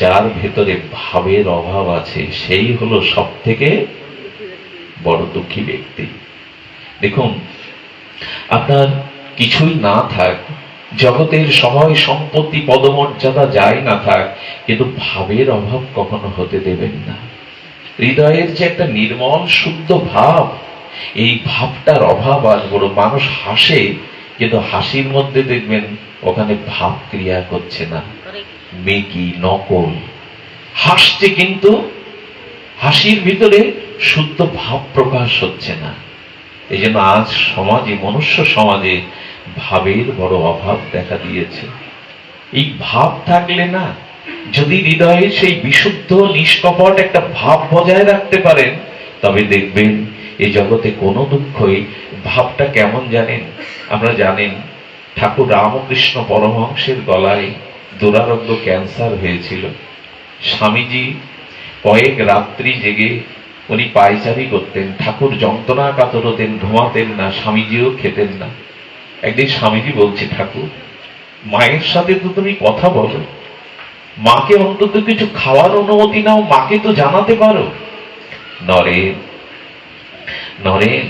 যার ভেতরে ভাবের অভাব আছে, সেই হলো সব থেকে বড় দুঃখী ব্যক্তি। দেখুন, আপনার কিছুই না থাক, জগতের সহায় সম্পত্তি পদমর্যাদা যায় না থাক, কিন্তু ভাবের অভাব কখনো হতে দেবেন না। হৃদয়ের যে একটা নির্মল, শুদ্ধ ভাব, এই ভাবটার অভাব আজ বড় মানুষ হাসে, কিন্তু হাসির মধ্যে দেখবেন ওখানে ভাব ক্রিয়া করছে না। মেকি নকল। হাসছে কিন্তু হাসির ভিতরে শুদ্ধ ভাব প্রকাশ হচ্ছে না। এই জন্য আজ সমাজে, মনুষ্য সমাজে ভাবের বড় অভাব দেখা দিয়েছে। এই ভাব থাকলে না, যদি হৃদয়ে সেই বিশুদ্ধ, নিষ্কপট একটা ভাব বজায় রাখতে পারেন, তবে দেখবেন এই জগতে কোনো দুঃখই ভাবটা কেমন জানেন? আমরা জানেন, ঠাকুর রামকৃষ্ণ পরমহংসের গলায় দুরারোগ্য ক্যান্সার হয়েছিল। স্বামীজি কয়েক রাত্রি জেগে উনি পায়চারি করতেন, ঠাকুর যন্ত্রণা কাতর হতেন ঘুমাতেন না, স্বামীজিও খেতেন না। একদিন স্বামীজি বলছে, ঠাকুর, মায়ের সাথে তো তুমি কথা বলো। মাকে অন্তত কিছু খাওয়ার অনুমতি নাও, মাকে তো জানাতে পারো। নরেন নরেন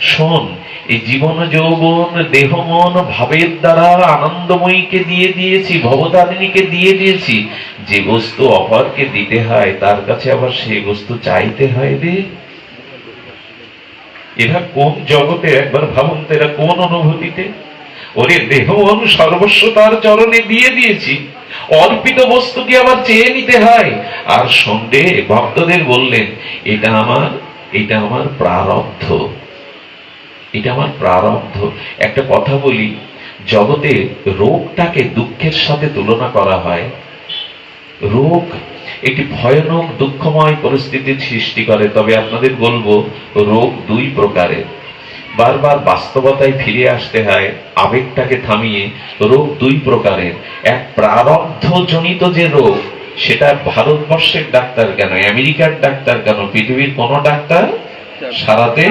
শোন, এই জীবন যৌবন, দেহ মন, ভাবের দ্বারা আনন্দময়ীকে দিয়ে দিয়েছি, ভবতারিণীকে দিয়ে দিয়েছি। যে বস্তু অপরকে দিতে হয়, তার কাছে আবার সেই বস্তু চাইতে হয় রে। এরা কোন জগতে একবার ভাবুন তো কোন অনুভূতিতে? ওরে দেহ মন সর্বস্ব তার চরণে দিয়ে দিয়েছি। অর্পিত বস্তুকে আবার চেয়ে নিতে হয়। আর সন্ডে ভক্তদের বললেন, এটা আমার এটা আমার প্রারব্ধ। এটা আমার প্রারব্ধ। একটা কথা বলি, জগতে রোগটাকে দুঃখের সাথে তুলনা করা হয়। রোগ একটি ভয়ানক দুঃখময় পরিস্থিতির সৃষ্টি করে, তবে আপনাদের বলব, রোগ দুই প্রকারের। বারবার বাস্তবতায় ফিরে আসতে হয়, আবেগটাকে থামিয়ে রোগ দুই প্রকারের। এক প্রারব্ধজনিত যে রোগ, সেটা ভারতবর্ষের ডাক্তার কেন, আমেরিকার ডাক্তার কেন, পৃথিবীর কোনো ডাক্তার সারাতে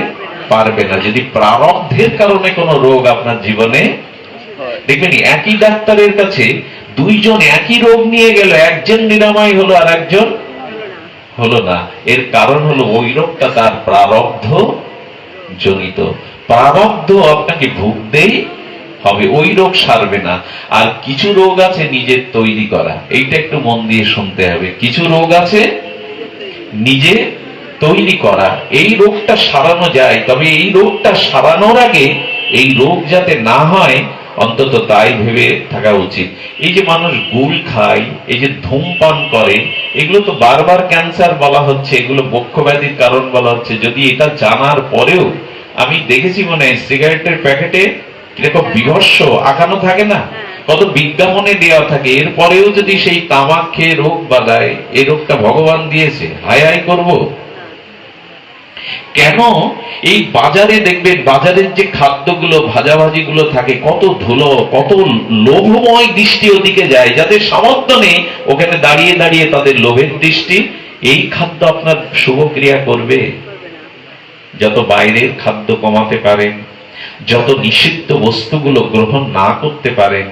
পারবে না। যদি প্রারব্ধের কারণে কোনো রোগ আপনার জীবনে দেখবেন একই ডাক্তারের কাছে দুইজন একই রোগ নিয়ে গেল একজন নিরাময় হলো আর একজন হলো না। এর কারণ হলো ওই রোগটা তার প্রারব্ধ জনিত। প্রারব্ধ আপনাকে ভুগতেই হবে ওই রোগ সারবে না। আর কিছু রোগ আছে নিজের তৈরি করা। এইটা একটু মন দিয়ে শুনতে হবে। কিছু রোগ আছে নিজে তৈরি করা। এই রোগটা সারানো যায়। তবে এই রোগটা সারানোর আগে এই রোগ যাতে না হয়, অন্তত তাই ভেবে থাকা উচিত। এই যে মানুষ গুল খায়, এই যে ধূমপান করে, এগুলো তো বারবার ক্যান্সার বলা হচ্ছে, এগুলো বক্ষ ব্যাধির কারণ বলা হচ্ছে। যদি এটা জানার পরেও আমি দেখেছি মনে হয় সিগারেটের প্যাকেটে কীরকম বিভৎস আঁকানো থাকে না? কত বিজ্ঞাপনে দেওয়া থাকে। এরপরেও যদি সেই তামাক খেয়ে রোগ বাঁধায় এই রোগটা ভগবান দিয়েছে, হায় হায় করব। কেন এই বাজারে দেখবেন, বাজারের যে খাদ্যগুলো ভাজাভাজি গুলো থাকে, কত ধুলো, কত লোভময় দৃষ্টি ওদিকে যায়, যাদের সামর্থ্য নেই, ওখানে দাঁড়িয়ে দাঁড়িয়ে তাদের লোভের দৃষ্টি। এই খাদ্য আপনার শুভ ক্রিয়া করবে। যত বাইরের খাদ্য কমাতে পারেন, যত নিষিদ্ধ বস্তুগুলো গ্রহণ না করতে পারেন,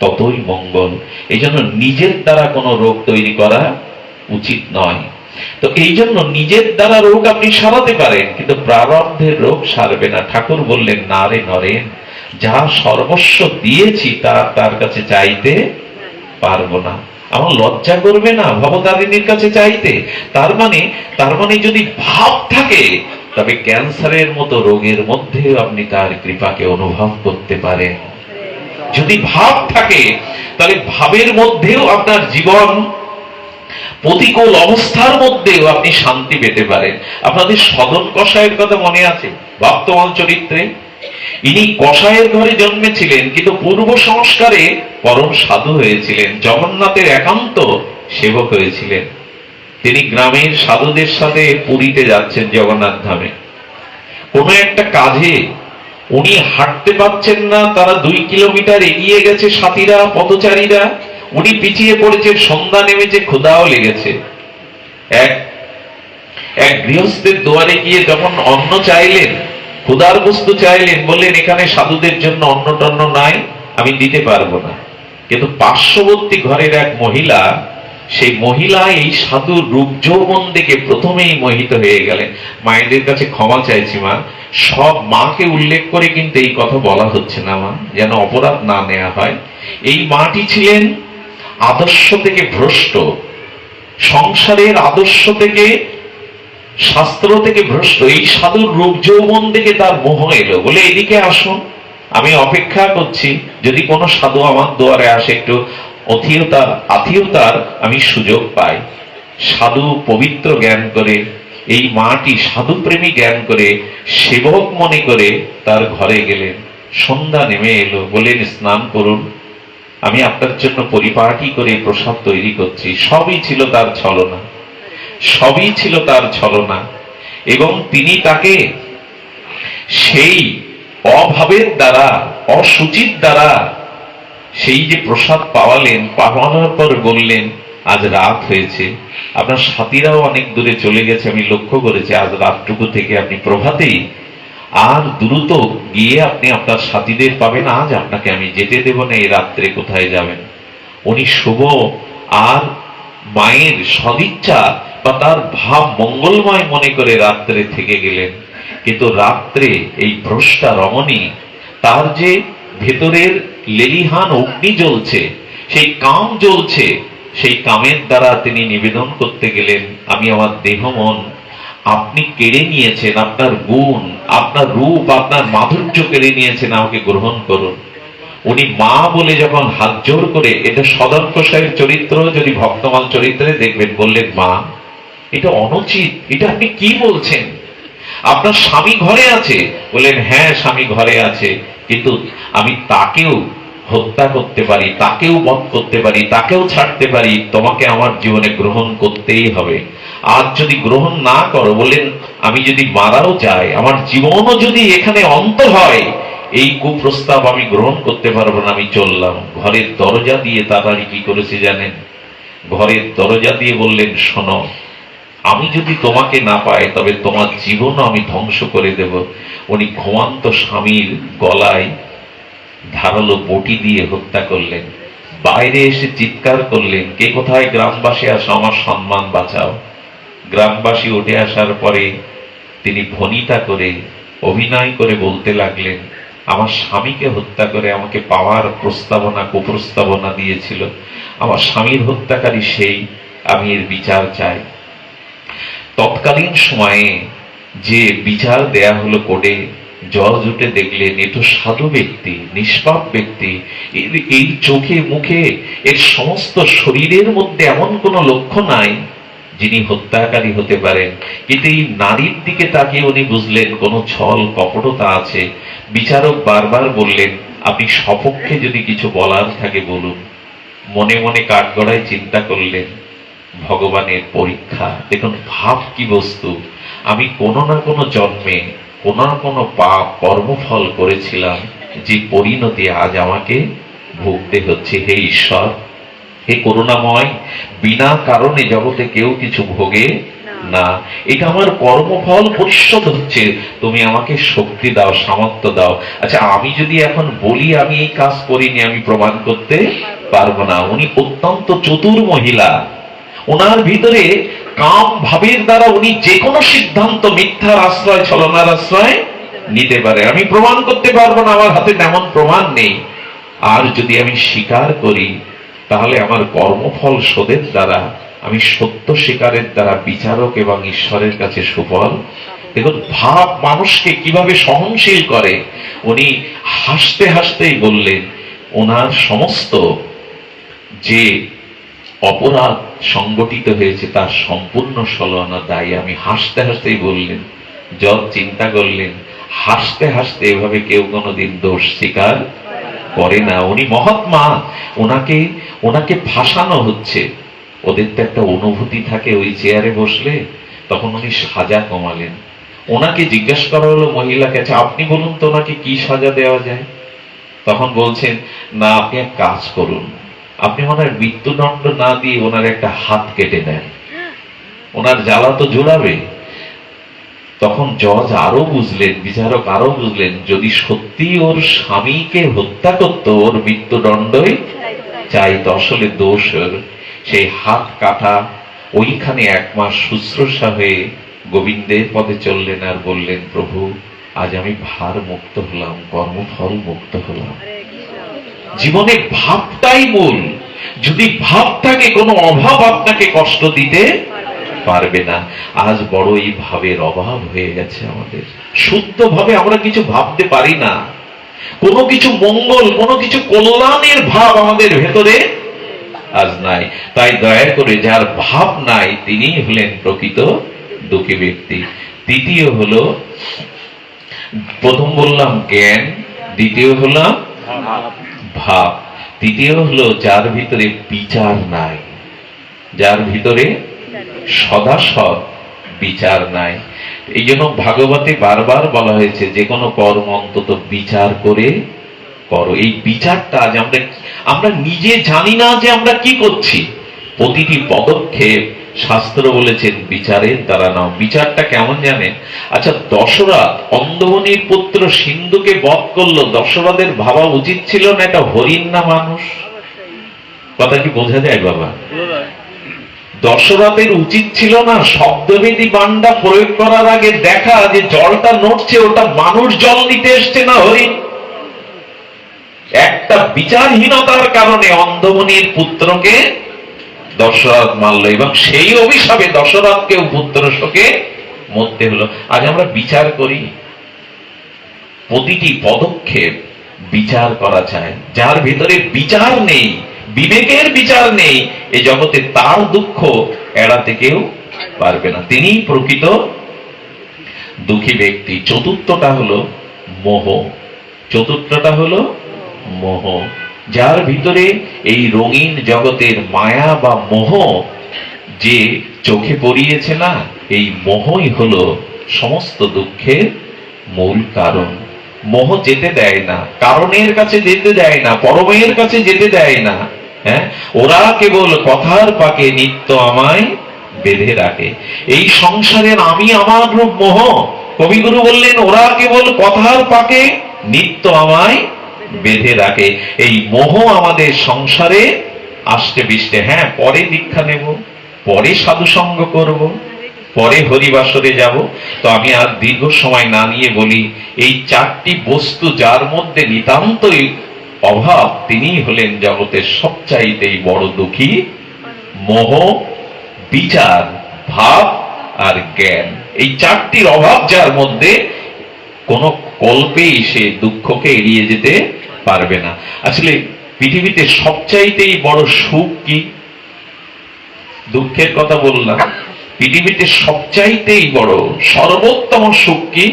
ততই মঙ্গল। এই জন্য নিজের দ্বারা কোনো রোগ তৈরি করা উচিত নয়। তো এই জন্য নিজের দ্বারা রোগ আপনি সারাতে পারেন, কিন্তু প্রারব্ধের রোগ সারবে না। ঠাকুর বললেন, না রে নরেন, যা সর্বস্ব দিয়েছি তা তার কাছে চাইতে পারব না। আমার লজ্জা করবে না ভবতারিণীর কাছে চাইতে। তার মানে তার মানে যদি ভাব থাকে, তবে ক্যান্সারের মতো রোগের মধ্যেও আপনি তার কৃপাকে অনুভব করতে পারেন। যদি ভাব থাকে, তাহলে ভাবের মধ্যেও আপনার জীবন প্রতিকূল অবস্থার মধ্যেও আপনি শান্তি পেতে পারেন। আপনাদের সদন কষায়ের কথা মনে আছে? ভক্তমাল চরিত্রে? ইনি কষায়ের ঘরে জন্মেছিলেন, কিন্তু পূর্ব সংস্কারে পরম সাধু হয়েছিলেন। জগন্নাথের একান্ত সেবক হয়েছিলেন। তিনি গ্রামের সাধুদের সাথে পুরীতে যাচ্ছেন জগন্নাথ ধামে। কোনো একটা কাজে উনি হাঁটতে পারছেন না, তারা দুই কিলোমিটার এগিয়ে গেছে সাথীরা, পথচারীরা। উনি পিছিয়ে পড়েছেন সন্ধ্যা নেমেছে ক্ষুদাও লেগেছে। এক এক গৃহস্থের দুয়ারে গিয়ে যখন অন্ন চাইলেন ক্ষুদার বস্তু চাইলেন, বললেন, এখানে সাধুদের জন্য অন্ন টন্ন নাই, আমি দিতে পারব না। কিন্তু পার্শ্ববর্তী ঘরের এক মহিলা, সেই মহিলা এই সাধুর রূপ যৌবন দেখে প্রথমেই মোহিত হয়ে গেলেন। মায়েদের কাছে ক্ষমা চাইছি, মা। সব মাকে উল্লেখ করে কিন্তু এই কথা বলা হচ্ছে না, মা। যেন অপরাধ না নেওয়া হয়। এই মাটি ছিলেন আদর্শ থেকে ভ্রষ্ট, সংসারের আদর্শ থেকে, শাস্ত্র থেকে ভ্রষ্ট, এই সাধুর রূপ যৌবন দেখে তার মোহ এলো। বলে, এদিকে আসুন, আমি অপেক্ষা করছি, যদি কোনো সাধু আমার দুয়ারে আসে, একটু অথিয়তার আত্মীয়তার আমি সুযোগ পাই। সাধু পবিত্র জ্ঞান করে, এই মাটি সাধু প্রেমী জ্ঞান করে, সেবক মনে করে তার ঘরে গেলেন। সন্ধ্যা নেমে এলো, বলেন, স্নান করুন। আমি আপনার জন্য পরিপাটি করে প্রসাদ তৈরি করছি। সবই ছিল তার ছলনা। সবই ছিল তার ছলনা। এবং তিনি তাকে সেই অভাবের দ্বারা, অসুচির দ্বারা সেই যে প্রসাদ পাওয়ালেন, পাওয়ানোর পর বললেন, আজ রাত হয়েছে। আপনার সাথীরাও অনেক দূরে চলে গেছে। আমি লক্ষ্য করেছি, আজ রাতটুকু থেকে আপনি প্রভাতেই আর দ্রুত গিয়ে আপনি আপনার সাথীদের পাবেন আজ আপনাকে আমি যেতে দেব না, এই রাত্রে কোথায় যাবেন? উনি শুভ আর মায়ের সদিচ্ছা বা তার ভাব মঙ্গলময় মনে করে রাত্রে থেকে গেলেন। কিন্তু রাত্রে এই ভ্রষ্টা রমণী, তার যে ভেতরের লেলিহান অগ্নি জ্বলছে, সেই কাম জ্বলছে, সেই কামের দ্বারা তিনি নিবেদন করতে গেলেন, আমি আমার দেহ মন আপনি কেড়ে নিয়েছেন আপনার গুণ, আপনার রূপ, আপনার মাধুর্য কেড়ে নিয়েছেন, আমাকে গ্রহণ করুন। উনি মা বলে যখন হাত জোর করে, এটা সদর্প সাহের চরিত্র, যদি ভক্তমাল চরিত্রে দেখবেন, বললেন, মা, এটা অনুচিত, এটা আপনি কি বলছেন? আপনার স্বামী ঘরে আছে। বললেন হ্যাঁ স্বামী ঘরে আছে, কিন্তু আমি তাকেও হত্যা করতে পারি, তাকেও বধ করতে পারি, তাকেও ছাড়তে পারি, তোমাকে আমার জীবনে গ্রহণ করতেই হবে। আজ যদি গ্রহণ না করো, বললেন, আমি যদি মারাও যাই, আমার জীবনও যদি এখানে অন্ত হয়, এই কুপ্রস্তাব আমি গ্রহণ করতে পারব না, আমি চললাম। ঘরের দরজা দিয়ে তাড়াতাড়ি কি করেছে জানেন? ঘরের দরজা দিয়ে বললেন, শোনো, আমি যদি তোমাকে না পাই, তবে তোমার জীবনও আমি ধ্বংস করে দেব। উনি ঘুমান্ত স্বামীর গলায় ধারালো বটি দিয়ে হত্যা করলেন। বাইরে এসে চিৎকার করলেন, কে কোথায়, গ্রামবাসী আসো, আমার সম্মান বাঁচাও। গ্রামবাসী উঠে আসার পরে তিনি ভনিতা করে, অভিনয় করে বলতে লাগলেন, আমার স্বামীকে হত্যা করে আমাকে পাওয়ার প্রস্তাবনা, কুপ্রস্তাবনা দিয়েছিল। আমার স্বামীর হত্যাকারী সেই, আমি এর বিচার চাই। তৎকালীন সময়ে যে বিচার দেয়া হলো কোর্টে, জজ উঠে দেখলেন, এ তো সাধু ব্যক্তি, নিষ্পাপ ব্যক্তি। এই চোখে, মুখে, এর সমস্ত শরীরের মধ্যে এমন কোনো লক্ষ্য নাই যিনি হত্যাকারী হতে পারেন। কিন্তু এই নারীর দিকে তাকিয়ে উনি বুঝলেন, কোনো ছল কপটতা আছে। বিচারক বারবার বললেন, আপনি সপক্ষে যদি কিছু বলার থাকে বলুন। মনে মনে কাঠগড়ায় চিন্তা করলেন, ভগবানের পরীক্ষা, দেখুন ভাব কি বস্তু। আমি কোনো না কোনো জন্মে কোনো না কোনো পাপ কর্মফল করেছিলাম, যে পরিণতি আজ আমাকে ভুগতে হচ্ছে। হে ঈশ্বর হে করুণাময়, বিনা কারণে জগতে কেউ কিছু ভোগে না। এটা আমার কর্মফল পরিশোধ হচ্ছে। তুমি আমাকে শক্তি দাও, সামর্থ্য দাও। আচ্ছা আমি যদি এখন বলি আমি এই কাজ করিনি, আমি প্রমাণ করতে পারব না। উনি অত্যন্ত চতুর মহিলা। ওনার ভিতরে কাম ভাবের দ্বারা উনি যে কোনো সিদ্ধান্ত, মিথ্যার আশ্রয়, ছলনার আশ্রয় নিতে পারে। আমি প্রমাণ করতে পারব না, আমার হাতে তেমন প্রমাণ নেই। আর যদি আমি স্বীকার করি তাহলে আমার কর্মফল শোধের দ্বারা, আমি সত্য স্বীকারের দ্বারা বিচারক এবং ঈশ্বরের কাছে সুফল। দেখুন, ভাব মানুষকে কীভাবে সহনশীল করে, উনি হাসতে হাসতেই বললেন, ওনার সমস্ত যে অপরাধ সংগঠিত হয়েছে, তার সম্পূর্ণ সলনা দায়ী। আমি হাসতে হাসতেই বললেন, জজ চিন্তা করলেন, হাসতে হাসতে এভাবে কেউ কোনোদিন দোষ স্বীকার করে না, উনি মহাত্মা। ওনাকে ওনাকে ফাঁসানো হচ্ছে। ওদের তো একটা অনুভূতি থাকে ওই চেয়ারে বসলে, তখন উনি সাজা কমালেন। ওনাকে জিজ্ঞাসা করা হলো মহিলাকে আচ্ছা আপনি বলুন তো ওনাকে কি সাজা দেওয়া যায়? তখন বলছেন, না, আপনি এক কাজ করুন। আপনি ওনার মৃত্যুদণ্ড না দিয়ে ওনার একটা হাত কেটে নেন। ওনার জ্বালা তো জোড়াবে তখন জজ আরও বুঝলেন, বিচারক আরও বুঝলেন, যদি সত্যি ওর স্বামীকে হত্যা করতো, ওর মৃত্যুদণ্ডই চাইতো, আসলে দোষ সেই হাত কাটা, ওইখানে এক মাস শুশ্রূষা হয়ে গোবিন্দের পদে চললেন আর বললেন, প্রভু, আজ আমি ভার মুক্ত হলাম, কর্মফল মুক্ত হলাম। জীবনে ভাবটাই মূল। যদি ভাব থাকে কোনো অভাব আপনাকে কষ্ট দিতে পারবে না। আজ বড়ই ভাবের অভাব হয়ে গেছে আমাদের। শুদ্ধ ভাবে আমরা কিছু ভাবতে পারি না। কোনো কিছু মঙ্গল, কোনো কিছু কল্যাণের ভাব আমাদের ভেতরে আজ নাই। তাই দয়া করে যার ভাব নাই তিনি হলেন প্রকৃত দুঃখী ব্যক্তি। দ্বিতীয় হলো, প্রথম বললাম জ্ঞান, দ্বিতীয় হলো ভাব। তৃতীয় হলো, যার ভিতরে বিচার নাই, যার ভিতরে সদাসৎ, বিচার নাই। এই জন্য ভাগবতে বারবার বলা হয়েছে, যে কোনো কর্ম অন্তত বিচার করে করো। এই বিচারটা আজ আমরা আমরা নিজে জানি না যে আমরা কি করছি। প্রতিটি পদক্ষেপ শাস্ত্র বলেছেন, বিচারের দ্বারা নাও। বিচারটা কেমন জানেন? আচ্ছা দশরথ অন্ধমনির পুত্র সিন্ধুকে বধ করল। দশরথের ভাবা উচিত ছিল না, এটা হরিণ না মানুষ? কথা কি বোঝা যায়, বাবা? দশরথের উচিত ছিল না শব্দভেদী বান্ডা প্রয়োগ করার আগে দেখা যে জলটা নড়ছে, ওটা মানুষ জল নিতে এসছে না হরিণ একটা বিচারহীনতার কারণে অন্ধমনির পুত্রকে দশরথ মারল এবং সেই অভিশাপে দশরথকে পুত্র শোকে মরতে হলো। আজ আমরা বিচার করি। প্রতিটি পদক্ষেপ বিচার করা চায় যার ভিতরে বিচার নেই বিবেকের বিচার নেই। এই জগতে তার দুঃখ এড়াতে কেউ পারবে না। তিনি প্রকৃত দুঃখী ব্যক্তি। চতুর্থটা হলো মোহ। চতুর্থটা হলো মোহ। যার ভিতরে এই রঙিন জগতের মায়া বা মোহ যে চোখে পড়িয়েছে না, এই মোহই হলো সমস্ত দুঃখের মূল কারণ। মোহ যেতে দেয় না। কারণের কাছে যেতে দেয় না। পরমের কাছে যেতে দেয় না। হ্যাঁ? ওরা কেবল কথার পাকে নিত্য আমায় বেঁধে রাখে। এই সংসারের আমি আমার রূপ মোহ। কবিগুরু বললেন, ওরা কেবল কথার পাকে নিত্য আমায় বেঁধে রাখে। এই মোহ আমাদের সংসারে আসতে বিষ্টে। হ্যাঁ পরে দীক্ষা নেব, পরে সাধুসঙ্গ করব, পরে হরিবাসরে যাব। তো আমি আর দীর্ঘ সময় না নিয়ে বলি, এই চারটি বস্তু যার মধ্যে নিতান্তই অভাব তিনি হলেন জগতের সবচাইতেই বড় দুঃখী, মোহ, বিচার, ভাব আর জ্ঞান। এই চারটির অভাব যার মধ্যে কোন কল্পেই সে দুঃখকে এড়িয়ে যেতে পারবে না। আসলে পৃথিবীতে সবচাইতেই বড় সুখ কি? দুঃখের কথা বললাম। পৃথিবীতে সবচাইতেই বড়, সর্বোত্তম সুখ কি?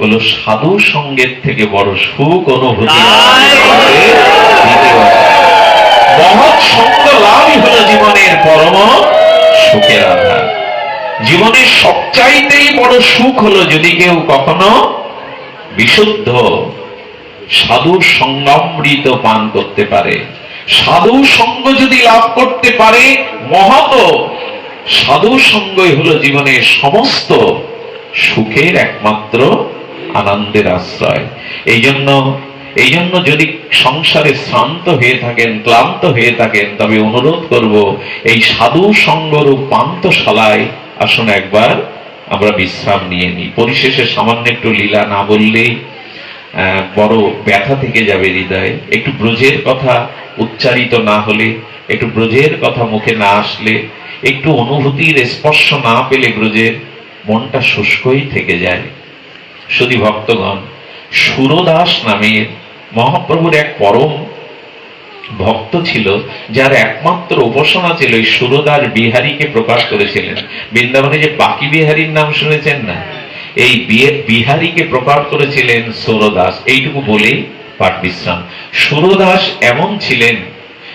হলো সাধু সঙ্গের থেকে বড় সুখ অনুভূতি। মহৎ জীবনের পরম সুখের আধার। জীবনের সবচাইতেই বড় সুখ হলো যদি কেউ কখনো বিশুদ্ধ সাধু সঙ্গামৃত পান করতে পারে। সাধু সঙ্গ যদি লাভ করতে পারে মহত সাধু সঙ্গই হলো জীবনের সমস্ত সুখের একমাত্র আনন্দের আশ্রয়। এই জন্য এই জন্য যদি সংসারে শ্রান্ত হয়ে থাকেন, ক্লান্ত হয়ে থাকেন, তবে অনুরোধ করব, এই সাধু সঙ্গরূপ পান্তশালায় আসুন একবার, আমরা বিশ্রাম নিয়ে নিই। পরিশেষে সামান্য একটু লীলা না বললেই বড় ব্যথা থেকে যাবে হৃদয়ে। একটু ব্রজের কথা উচ্চারিত না হলে, একটু ব্রজের কথা মুখে না আসলে, একটু অনুভূতির স্পর্শ না পেলে ব্রজের মনটা শুষ্কই থেকে যায়। শুধু ভক্তগণ সুরদাস নামের মহাপ্রভুর এক পরম ভক্ত ছিল যার একমাত্র উপাসনা ছিল এই সুরদাস বিহারীকে প্রকাশ করেছিলেন। বৃন্দাবনে যে বাকি বিহারীর নাম শুনেছেন না এই বিয়ে- বিহারীকে প্রকাশ করেছিলেন সুরদাস। এইটুকু বলেই পাঠ বিশ্রাম। সুরদাস এমন ছিলেন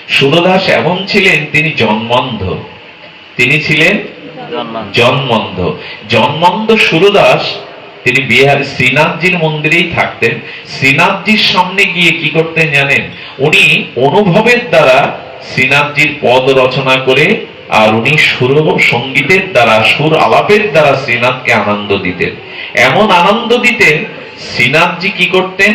সুরদাস এমন ছিলেন তিনি জন্মন্ধ। তিনি ছিলেন জন্মন্ধ। জন্মন্ধ সুরদাস তিনি বিহার শ্রীনাথজির মন্দিরেই থাকতেন। শ্রীনাথজির সামনে গিয়ে কি করতেন জানেন? উনি অনুভবের দ্বারা শ্রীনাথজির পদ রচনা করে আর উনি সুর সঙ্গীতের দ্বারা, সুর আলাপের দ্বারা শ্রীনাথকে আনন্দ দিতেন। এমন আনন্দ দিতেন শ্রীনাথজি কি করতেন?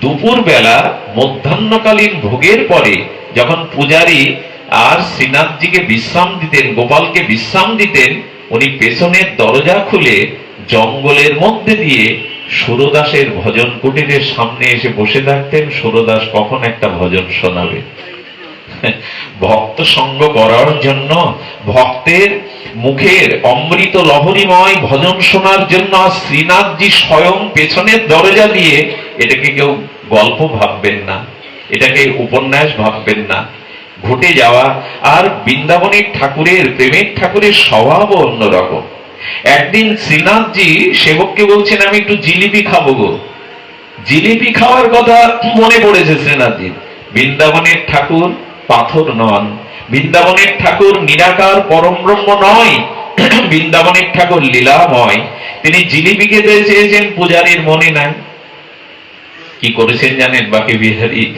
দুপুর বেলা মধ্যাহ্নকালীন ভোগের পরে যখন পূজারী আর শ্রীনাথজিকে বিশ্রাম দিতেন, গোপালকে বিশ্রাম দিতেন, উনি পেছনের দরজা খুলে জঙ্গলের মধ্যে দিয়ে সুরদাসের ভজন কুটিরের সামনে এসে বসে থাকতেন, সুরদাস কখন একটা ভজন শোনাবে? ভক্ত সঙ্গ করার জন্য, ভক্তের মুখের অমৃত লহরীময় ভজন শোনার জন্য শ্রীনাথজি স্বয়ং পেছনের দরজা দিয়ে এটাকে কেউ গল্প ভাববেন না, এটাকে উপন্যাস ভাববেন না। ঘটে যাওয়া আর বৃন্দাবনের ঠাকুরের, প্রেমের ঠাকুরের স্বভাবও অন্যরকম। একদিন শ্রীনাথজি সেবককে বলছেন, আমি একটু জিলিপি খাব গো। জিলিপি খাওয়ার কথা মনে পড়েছে শ্রীনাথজির বৃন্দাবনের ঠাকুর পাথর নন। বৃন্দাবনের ঠাকুর নিরাকার, পরম ব্রহ্ম নয়। বৃন্দাবনের ঠাকুর লীলাময়। তিনি জিলিপি খেতে চেয়েছেন, পূজারীর মনে নাই। কি করেছেন জানেন বাকি বিহারি?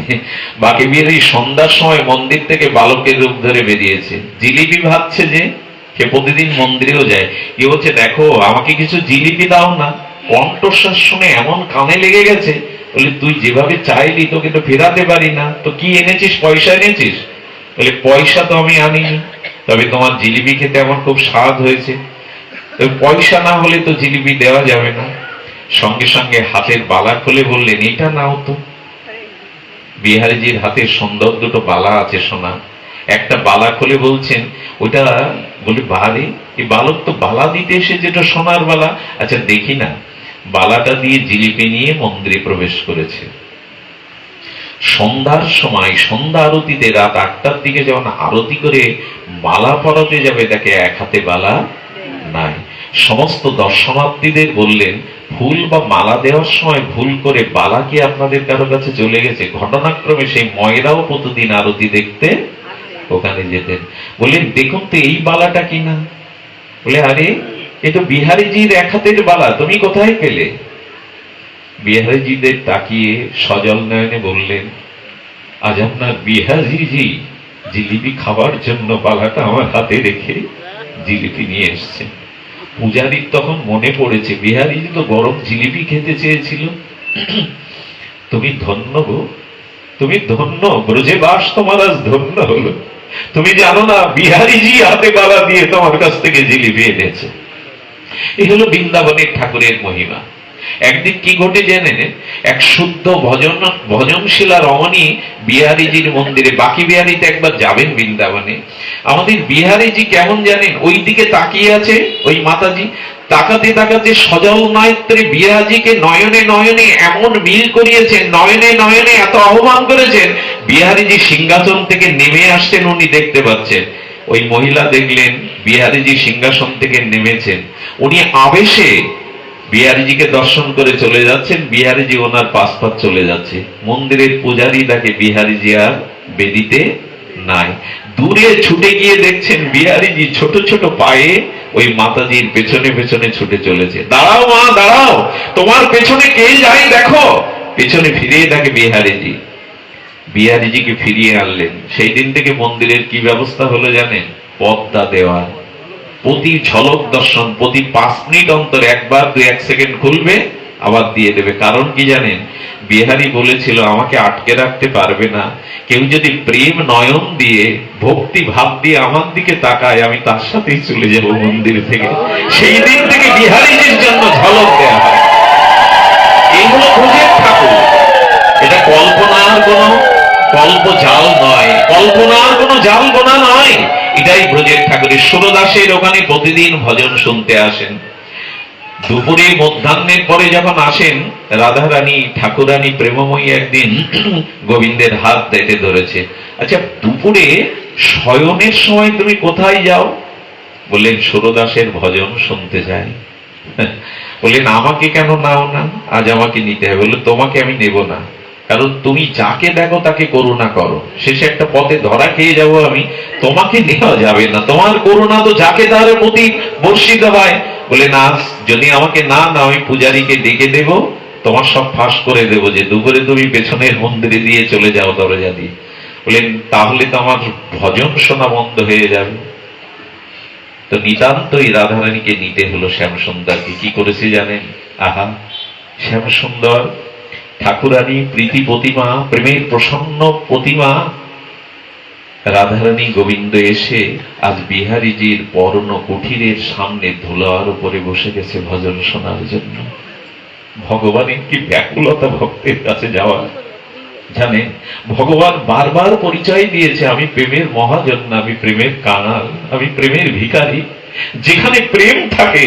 বাকি বিহারি সন্ধ্যার সময় মন্দির থেকে বালকের রূপ ধরে বেরিয়েছে। জিলিপি ভাবছে যে সে প্রতিদিন মন্দিরেও যায়। কি বলছে, দেখো, আমাকে কিছু জিলিপি দাও না। কণ্ঠস্বাস শুনে এমন কানে লেগে গেছে। বলে, তুই যেভাবে চাইলি, তোকে তো ফেরাতে পারি না। তো কি এনেছিস? পয়সা এনেছিস? বলে, পয়সা তো আমি আনিনি। তবে তোমার জিলিপি খেতে আমার খুব স্বাদ হয়েছে। পয়সা না হলে তো জিলিপি দেওয়া যাবে না। সঙ্গে সঙ্গে হাতের বালা খুলে বললেন, এটা নাও তো। বিহারিজির হাতে সুন্দর দুটো বালা আছে সোনা। একটা বালা খুলে বলছেন, ওটা বলি বারে এই বালক তো বালা দিতে এসে যেটা সোনার বালা। আচ্ছা দেখি না। বালাটা দিয়ে জিলিপি নিয়ে মন্দিরে প্রবেশ করেছে। সন্ধ্যার সময়, সন্ধ্যা আরতিতে রাত আটটার দিকে যখন আরতি করে মালা পরাতে যাবে, তাকে এক হাতে বালা নাই। সমস্ত দর্শনার্থীদের বললেন, ফুল বা মালা দেওয়ার সময় ভুল করে বালা কি আপনাদের কারও কাছে চলে গেছে। ঘটনাক্রমে সেই ময়রাও প্রতিদিন আরতি দেখতে ওখানে যেতেন। বললেন, দেখুন তো এই বালাটা কিনা। বলে, আরে, এ তো বিহারীজির এক হাতের বালা, তুমি কোথায় পেলে? বিহারীজিদের তাকিয়ে সজল নয়নে বললেন, আজ আপনার বিহারীজি জিলিপি খাবার জন্য বালাটা আমার হাতে রেখে জিলিপি নিয়ে এসছেন। পূজারীর তখন মনে পড়েছে, বিহারীজি তো গরম জিলিপি খেতে চেয়েছিল। তুমি ধন্য গো, তুমি ধন্য, ব্রজে বাস তোমার আজ ধন্য হলো। তুমি জানো না, বিহারীজি হাতে বালা দিয়ে তোমার কাছ থেকে জিলিপি এনেছে। এই হলো বৃন্দাবনের ঠাকুরের মহিমা। একদিন কি ঘটে জানেন? এক শুদ্ধ ভজন, ভজনশীলা রমণী বিহারিজির মন্দিরে, বাকি বিহারিতে একবার যাবেন বৃন্দাবনে। আমাদের বিহারিজি কেমন জানেন? ওই দিকে তাকিয়ে আছে, ওই মাতাজি। তাকাতে তাকাতে সজল নায়ত্রী বিহারীজিকে নয়নে নয়নে এমন মিল করিয়েছেন, নয়নে নয়নে এত আহ্বান করেছেন, বিহারীজি সিংহাসন থেকে নেমে আসছেন উনি দেখতে পাচ্ছেন। ওই মহিলা দেখলেন, বিহারীজি সিংহাসন থেকে নেমেছেন। উনি আবেশে বিহারীজিকে দর্শন করে চলে যাচ্ছেন, বিহারীজি ওনার পাশপাত চলে যাচ্ছে। মন্দিরের পূজারী তাকে বিহারিজি আর বেদিতে নাই। দূরে ছুটে গিয়ে দেখছেন বিহারীজি ছোট ছোট পায়ে ওই মাতাজির পেছনে পেছনে ছুটে চলেছে। দাঁড়াও মা, দাঁড়াও। তোমার পেছনে কে যায় দেখো। পেছনে ফিরিয়ে থাকে বিহারীজি। বিহারীজিকে ফিরিয়ে আনলেন। সেই দিন থেকে মন্দিরের কি ব্যবস্থা হলো জানেন? পদ্মা দেওয়াল। প্রতি ঝলক দর্শন, প্রতি পাঁচ মিনিট অন্তর একবার দুই এক সেকেন্ড খুলবে, আবার দিয়ে দেবে। কারণ কি জানেন? বিহারি বলেছিল, আমাকে আটকে রাখতে পারবে না। কেউ যদি প্রেম নয়ন দিয়ে, ভক্তি ভাব দিয়ে আমার দিকে তাকায়, আমি তার সাথেই চলে যাব মন্দির থেকে। সেই দিন থেকে বিহারীজির জন্য ঝলক দেওয়া হয়। এই হলো ব্রজের ঠাকুর। এটা কল্পনার কোন কল্প জাল নয়। কল্পনার কোন জাল গোনা নয়। এটাই ব্রজের ঠাকুরের। সুরদাসের ওখানে প্রতিদিন ভজন শুনতে আসেন। দুপুরে মধ্যাহ্নের পরে যখন আসেন, রাধারানী, ঠাকুরানী প্রেমময়ী একদিন গোবিন্দের হাত দেখে ধরেছে। আচ্ছা দুপুরে শয়নের সময় তুমি কোথায় যাও? বললেন, সুরদাসের ভজন শুনতে যাই। বললেন, আমাকে কেন নাও না? আজ আমাকে নিতে হবে। বলল, তোমাকে আমি নেব না। কারণ তুমি যাকে দেখো, তাকে করুণা করো। শেষে একটা পথে ধরা খেয়ে যাব আমি। তোমাকে নেওয়া যাবে না। তোমার করুণা তো যাকে তার প্রতি বর্ষিত হয় বলে না যদি আমাকে না না আমি পূজারীকে ডেকে দেব, তোমার সব ফাঁস করে দেব যে দুপুরে তুমি পেছনের মন্দিরে দিয়ে চলে যাও দরজা দিয়ে বললেন তাহলে তো আমার ভজন শোনা বন্ধ হয়ে যাবে। তো নিতান্তই রাধারানীকে নিতে হলো শ্যাম সুন্দরকে কি করেছে জানেন? আহা, শ্যামসুন্দর, ঠাকুরানী, প্রীতি প্রতিমা, প্রেমের প্রসন্ন প্রতিমা রাধারানী গোবিন্দ এসে আজ বিহারীজির বর্ণ কুঠিরের সামনে ধুলার উপরে বসে গেছে ভজন শোনার জন্য। ভগবানের কি ব্যাকুলতা ভক্তের কাছে যাওয়া। জানে, ভগবান বারবার পরিচয় দিয়েছে, আমি প্রেমের মহাজন, আমি প্রেমের কানাল আমি প্রেমের ভিখারি। যেখানে প্রেম থাকে,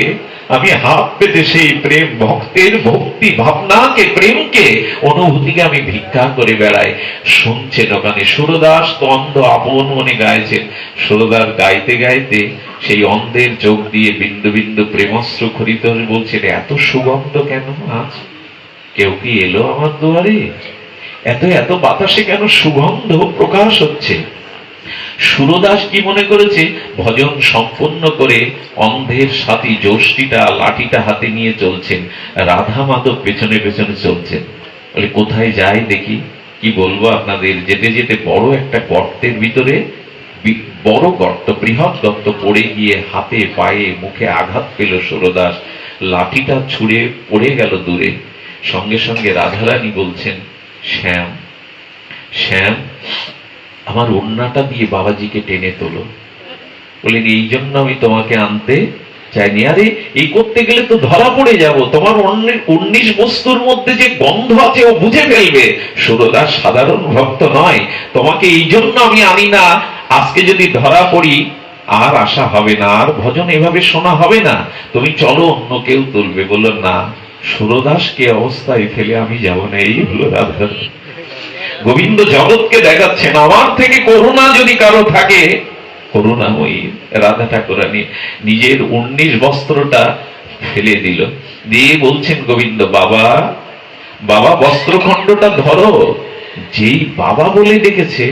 আমি হাত পেতে সেই প্রেম ভক্তের ভক্তি ভাবনাকে, প্রেমকে অনুভূতিকে আমি ভিক্ষা করে বেড়াই। শুনছেন ওখানে সুরদাস, তো অন্ধ আপন মনে গাইছেন সুরদাস গাইতে গাইতে সেই অন্ধের চোখ দিয়ে বিন্দু বিন্দু প্রেমস্ত্র খরিত বলছেন এত সুগন্ধ কেন আজ কেউ কি এলো আমার দুয়ারে? এত এত বাতাসে কেন সুগন্ধ প্রকাশ হচ্ছে? সুরদাস কি মনে করেছে? ভজন সম্পূর্ণ করে অন্ধের সাথী যষ্টিটা লাঠিটা হাতে নিয়ে চলছেন। রাধা মাধব পেছনে পেছনে চলছেন। বলে, কোথায় যাই দেখি? কি বলব আপনাদের? যেতে যেতে বড় একটা গর্তের ভিতরে বড় গর্ত, বৃহৎ গর্ত পড়ে গিয়ে হাতে পায়ে মুখে আঘাত পেল সুরদাস। লাঠিটা ছুঁড়ে পড়ে গেল দূরে। সঙ্গে সঙ্গে রাধারানী বলছেন, শ্যাম শ্যাম আমার ওন্নাটা দিয়ে বাবাজিকে টেনে তোলো। বলেন, এই জন্য আমি তোমাকে আনতে চাইনি। আরে, এই করতে গেলে তো ধরা পড়ে যাব। তোমার অন্যের উনিশ বস্তুর মধ্যে যে গন্ধ আছে, ও বুঝে ফেলবে। সুরদাস সাধারণ ভক্ত নয়, তোমাকে এই জন্য আমি আনি না। আজকে যদি ধরা পড়ি, আর আশা হবে না, আর ভজন এভাবে শোনা হবে না। তুমি চলো, অন্য কেউ তুলবে। বলল, না, সুরদাসকে অবস্থায় ফেলে আমি যাব না। এই হলো রাধা গোবিন্দ জগৎকে দেখাচ্ছেন, আমার থেকে করুণা যদি কারও থাকে, করুণাময়ী রাধা ঠাকুরানী নিজের উনিশ বস্ত্রটা ফেলে দিল। দিয়ে বলছেন, গোবিন্দ, বাবা বাবা, বস্ত্রখণ্ডটা ধরো। যেই বাবা বলে ডেকেছে,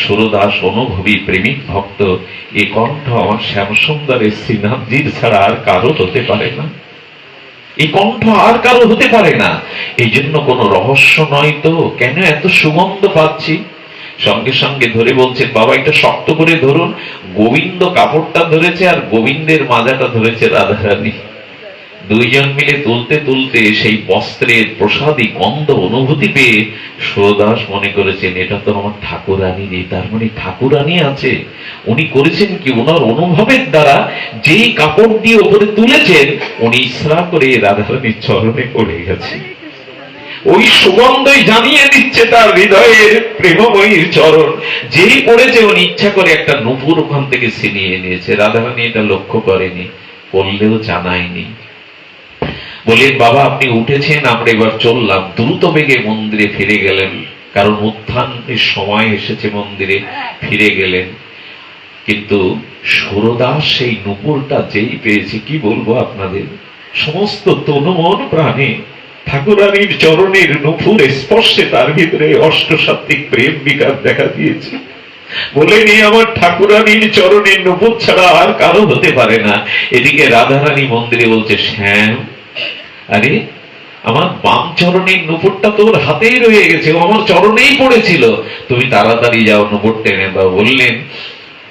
সুরদাস অনুভবী প্রেমিক ভক্ত, এ কণ্ঠ আমার শ্যামসুন্দরের শ্রীনাথজির ছাড়া আর কারও হতে পারে না। এই কণ্ঠ আর কারও হতে পারে না। এই জন্য কোনো রহস্য নয় তো, কেন এত সুগন্ধ পাচ্ছি? সঙ্গে সঙ্গে ধরে বলছেন, বাবা, এটা শক্ত করে ধরুন। গোবিন্দ কাপড়টা ধরেছে আর গোবিন্দের মাজাটা ধরেছে রাধারানী। দুইজন মিলে তুলতে তুলতে সেই বস্ত্রের প্রসাদী গন্ধ অনুভূতি পেয়ে সুরদাস মনে করেছেন, এটা তো আমার ঠাকুরানী রে তার মানে ঠাকুরানী আছে। উনি করেছেন কি? ওনার অনুভবের দ্বারা যেই কাপড় দিয়ে ওপরে তুলেছেন, উনি ইসরা করে রাধারানীর চরণে পড়ে গেছে। ওই সুগন্ধই জানিয়ে দিচ্ছে তার হৃদয়ের প্রেমময়ীর চরণ। যেই পড়েছে, উনি ইচ্ছা করে একটা নুপুর ওখান থেকে ছিনিয়ে নিয়েছে। রাধারানী এটা লক্ষ্য করেনি, করলেও জানায়নি। বললেন বাবা, আপনি উঠেছেন, আমরা এবার চললাম। দ্রুত বেগে মন্দিরে ফিরে গেলেন, কারণ উত্থানের সময় এসেছে মন্দিরে ফিরে গেলেন। কিন্তু সুরদাস সেই নুপুরটা যেই পেয়েছে, কি বলব আপনাদের? সমস্ত তনুমন প্রাণে ঠাকুরানীর চরণের নুপুর স্পর্শে তার ভিতরে অষ্টসাত্ত্বিক প্রেম বিকাশ দেখা দিয়েছে। বলেন আমার ঠাকুরানীর চরণের নুপুর ছাড়া আর কারও হতে পারে না। এদিকে রাধারানী মন্দিরে বলছে শ্যাম আরে, আমার বাম চরণের নুপুরটা তোর হাতেই রয়ে গেছে আমার চরণেই পড়েছিল। তুমি তাড়াতাড়ি যাও, নুপুর টেনে দাও। বললেন,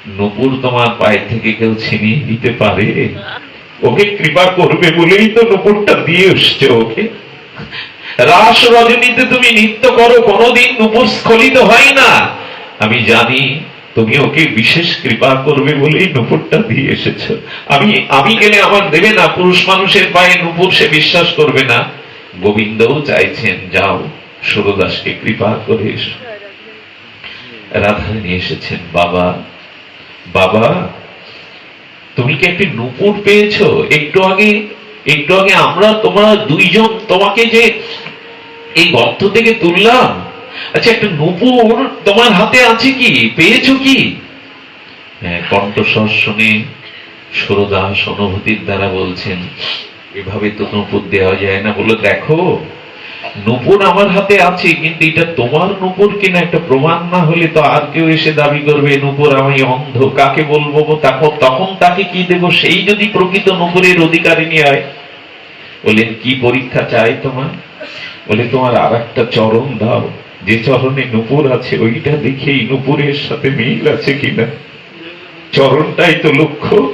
নুপুর তোমার পায়ে থেকে কেউ ছিনিয়ে দিতে পারে? ওকে কৃপা করবে বলেই তো নুপুরটা দিয়ে এসছে ওকে। রাস রজনীতে তুমি নৃত্য করো, কোনোদিন নুপুর স্খলিত হয় না। আমি জানি তুমি ওকে বিশেষ কৃপা করবে বলেই নুপুরটা দিয়ে এসেছ। আমি আমি গেলে আমার দেবে না, পুরুষ মানুষের পায়ে নুপুর সে বিশ্বাস করবে না। গোবিন্দও চাইছেন, যাও, সুরদাসকে কৃপা করে এসো। রাধারানী এসেছেন, বাবা বাবা, তুমি কি একটি নুপুর পেয়েছ? একটু আগে একটু আগে আমরা তোমরা দুইজন তোমাকে যে এই গর্ত থেকে তুললাম আচ্ছা একটা নুপুর তোমার হাতে আছে কি? পেয়েছ কি? হ্যাঁ, কণ্ঠস্বর শুনে সুরদাস অনুভূতির দ্বারা বলছেন এভাবে তো নুপুর দেওয়া যায় না। বলে দেখো নুপুর আমার হাতে আছে কিন্তু এটা তোমার নুপুর কিনা একটা প্রমাণ না হলে তো আর কেউ এসে দাবি করবে নুপুর আমি অন্ধ। কাকে বলব? তখন তখন তাকে কি দেবো? সেই যদি প্রকৃত নুপুরের অধিকারিণী হয় বললেন কি পরীক্ষা চাই তোমার? বলে, তোমার আর একটা চরণ দাও। যে চরণে নুপুর আছে, ওইটা দেখেই নূপুরের সাথে মিল আছে কিনা? চরণটাই তো লক্ষ্য।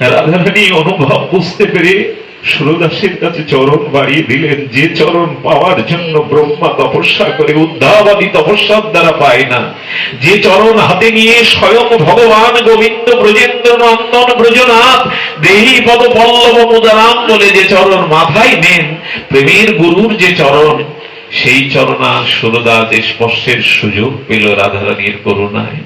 রাধারানী অনুভব বুঝতে পেরে সুরদাসের কাছে চরণ বাড়িয়ে দিলেন, যে চরণ পাওয়ার জন্য ব্রহ্মা তপস্যা করে উদ্ধাবাদী তপস্যার দ্বারা পায় না। যে চরণ হাতে নিয়ে স্বয়ং ভগবান গোবিন্দ ব্রজেন্দ্র নন্দন ব্রজনাথ দেহি পদ পল্লব মুদারাম বলে যে চরণ মাথায় নেন, প্রেমের গুরুর যে চরণ, সেই চরণার সুরদাস স্পর্শের সুযোগ পেল রাধারানীর করুণায়।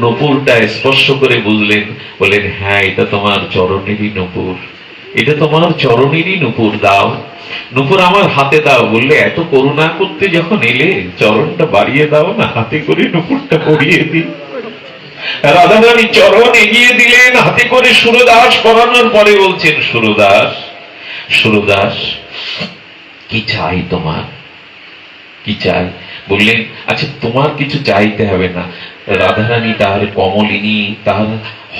নপুরটা স্পর্শ করে বুঝলেন, বলেন হ্যাঁ এটা তোমার চরণেরই নপুর। এটা তোমার চরণেরই নুপুর, দাও। নুপুর আমার হাতে দাও, বললে, এত করুণা করতে যখন এলে, চরণটা বাড়িয়ে দাও না, হাতে করে নুপুরটা পরিয়ে দিই। রাধারানী চরণ এগিয়ে দিলেন, হাতে করে সুরদাস পরানোর পরে বলছেন, সুরদাস সুরদাস, কি চাই তোমার? কি চাই? বললেন আচ্ছা তোমার কিছু চাইতে হবে না। রাধারানী তার কমলিনী তার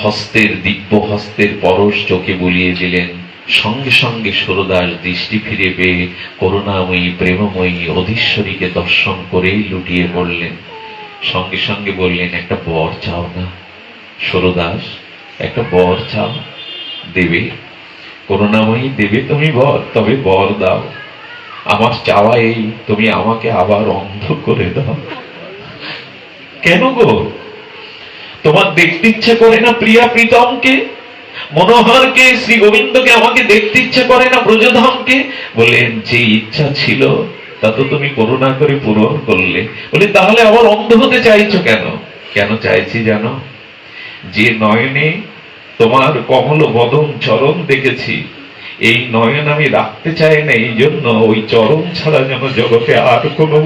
হস্তের দিব্য হস্তের পরশ চোখে বুলিয়ে দিলেন। সঙ্গে সঙ্গে সুরদাস দৃষ্টি ফিরে পেয়ে করুণাময়ী, প্রেমময়ী অধীশ্বরীকে দর্শন করেই লুটিয়ে পড়লেন। সঙ্গে সঙ্গে বললেন, একটা বর চাও না। সুরদাস, একটা বর চাও। দেবে। করুণাময়ী, দেবে তুমি বর, তবে বর দাও। আমার চাওয়া এই, তুমি আমাকে আবার অন্ধ করে দাও। কেন গো? তোমার দেখতে ইচ্ছে করে না প্রিয়া প্রীতমকে? মনোহরকে শ্রী গোবিন্দকে আমাকে দেখতে ইচ্ছে করে না ব্রজধামকে। বলেন যে ইচ্ছা ছিল তা তো তুমি করুণা করে পূরণ করলে। বলে তাহলে আবার অন্ধ হতে চাইছো কেন? কেন চাইছি জানো? যে নয়নে তোমার কমল বদন চরণ দেখেছি এই নয়ন আমি রাখতে চাই না এই জন্য ওই চরণ ছাড়া যেন জগতে আর কোনো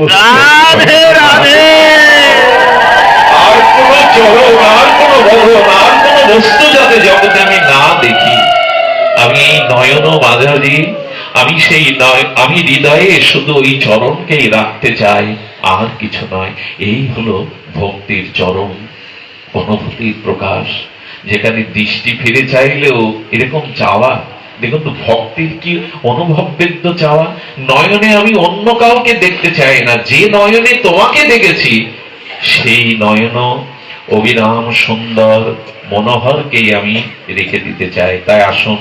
আর চরণ আর কোন বদন আর কোন বস্তু যাতে জগতে আমি না দেখি। আমি নয়ন মাঝারি আমি সেই নয় আমি হৃদয়ে শুধু ওই চরণকেই রাখতে চাই। আর কিছু নয়, এই হলো ভক্তির চরম অনুভূতির প্রকাশ। যেখানে দৃষ্টি ফিরে চাইলেও এরকম চাওয়া, দেখুন তো ভক্তির কি অনুভব ব্যক্ত চাওয়া। নয়নে আমি অন্য কাউকে দেখতে চাই না, যে নয়নে তোমাকে দেখেছি, সেই নয়ন অবিরাম সুন্দর মনোহরকেই আমি রেখে দিতে চাই। তাই আসুন,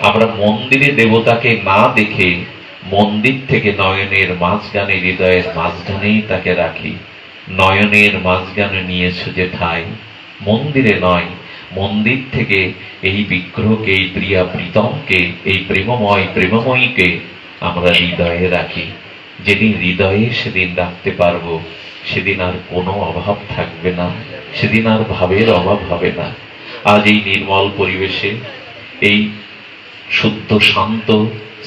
আমরা মন্দিরে দেবতাকে না দেখে মন্দির থেকে নয়নের মাঝখানে, হৃদয়ের মাঝখানেই তাকে রাখি। নয়নের মাঝখানে নিয়েছ যে ঠাই, মন্দিরে নয়, মন্দির থেকে এই বিগ্রহকে, এই প্রিয়া প্রীতমকে, এই প্রেমময় প্রেমময়ীকে আমরা হৃদয়ে রাখি। যেদিন হৃদয়ে সেদিন রাখতে পারব, সেদিন আর কোনো অভাব থাকবে না। সেদিন আর ভাবের অভাব হবে না। আজ এই নির্মল পরিবেশে, এই শুদ্ধ, শান্ত,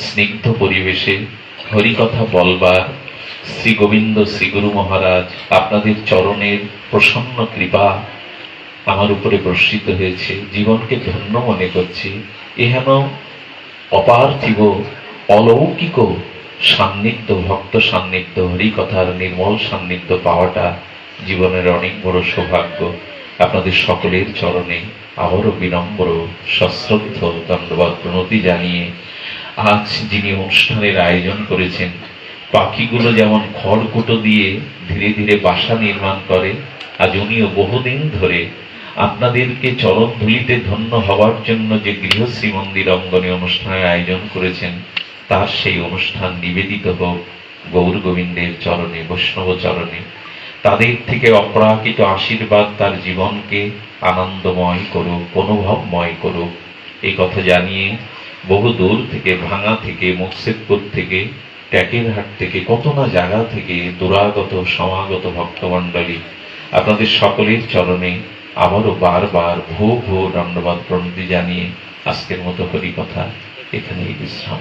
স্নিগ্ধ পরিবেশে হরিকথা বলবার শ্রী গোবিন্দ শ্রী গুরু মহারাজ আপনাদের চরণের প্রসন্ন কৃপা আমার উপরে বর্ষিত হয়েছে, জীবনকে ধন্য মনে করছি। এহেন অপার্থিব, অলৌকিক সান্নিধ্য, ভক্ত সান্নিধ্য, হরিকথার নির্মল সান্নিধ্য পাওয়াটা জীবনের অনেক বড় সৌভাগ্য আপনাদের সকলের চরণে আবারও বিনম্র সশ্রদ্ধ ধন্যবাদ প্রণতি জানিয়ে আজ যিনি অনুষ্ঠানের আয়োজন করেছেন, পাখিগুলো যেমন খড়কুটো দিয়ে ধীরে ধীরে বাসা নির্মাণ করে, আজ উনিও বহুদিন ধরে আপনাদেরকে চরণ ধুলিতে ধন্য হওয়ার জন্য যে গৃহশ্রী মন্দির অঙ্গনে অনুষ্ঠানের আয়োজন করেছেন, তার সেই অনুষ্ঠান নিবেদিত হোক গৌর গোবিন্দের চরণে, বৈষ্ণব চরণে। তাদের থেকে অপ্রাকৃত আশীর্বাদ তার জীবনকে আনন্দময় করুক অনুভবময় করুক। এই কথা জানিয়ে বহু দূর থেকে ভাঙা থেকে মুকসেদপুর থেকে ট্যাকেরহাট থেকে কত না জায়গা থেকে দুরাগত সমাগত ভক্তমণ্ডলী আপনাদের সকলের চরণে আবারও বারবার ভূ ভূ দণ্ডবাদ প্রণতি জানিয়ে আজকের মতো হরি কথা এখানেই বিশ্রাম।